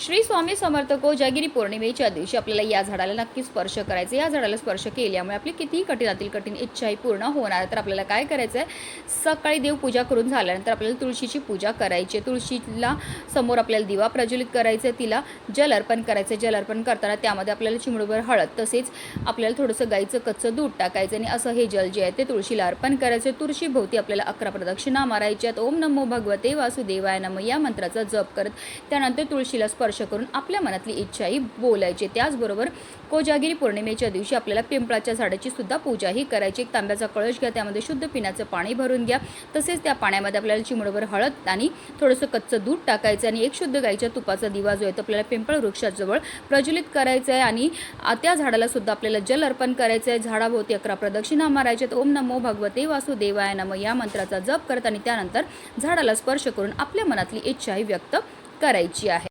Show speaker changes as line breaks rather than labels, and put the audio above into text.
श्री स्वामी समर्थ कोजागिरी पौर्णिमेच्या दिवशी आपल्याला या झाडाला नक्की स्पर्श करायचं या झाडाला स्पर्श केल्यामुळे आपली कितीही कठीणातील कठीण इच्छाही पूर्ण होणार. तर आपल्याला काय करायचं आहे सकाळी देवपूजा करून झाल्यानंतर आपल्याला तुळशीची पूजा करायची आहे. तुळशीला समोर आपल्याला दिवा प्रज्वलित करायचं आहे तिला जल अर्पण करायचं आहे जल अर्पण करताना त्यामध्ये आपल्याला चिमडूभर हळद तसेच आपल्याला थोडंसं गाईचं कच्चं दूध टाकायचं आणि असं हे जल जे आहे ते तुळशीला अर्पण करायचं तुळशीभोवती आपल्याला अकरा प्रदक्षिणा मारायच्यात. ओम नमो भगवते वासुदेवाय नम या मंत्राचा जप करत त्यानंतर तुळशीला स्पर्श स्पर्श करून आपल्या मनातली इच्छाही बोलायची. त्याचबरोबर कोजागिरी पौर्णिमेच्या दिवशी आपल्याला पिंपळाच्या झाडाची सुद्धा पूजाही करायची. एक तांब्याचा कळश घ्या त्यामध्ये शुद्ध पिण्याचं पाणी भरून घ्या. तसेच त्या पाण्यामध्ये आपल्याला चिमडभर हळद आणि थोडंसं कच्चं दूध टाकायचं आणि एक शुद्ध गाईच्या तुपाचा दिवा जो आहे तो आपल्याला पिंपळ वृक्षाजवळ प्रज्वलित करायचं आहे आणि त्या झाडाला सुद्धा आपल्याला जल अर्पण करायचं आहे. झाडाभोवती अकरा प्रदक्षिणा मारायच्यात. ओम नमो भगवते वासुदेवाय नम. या मंत्राचा जप करत आणि त्यानंतर झाडाला स्पर्श करून आपल्या मनातली इच्छाही व्यक्त करायची आहे.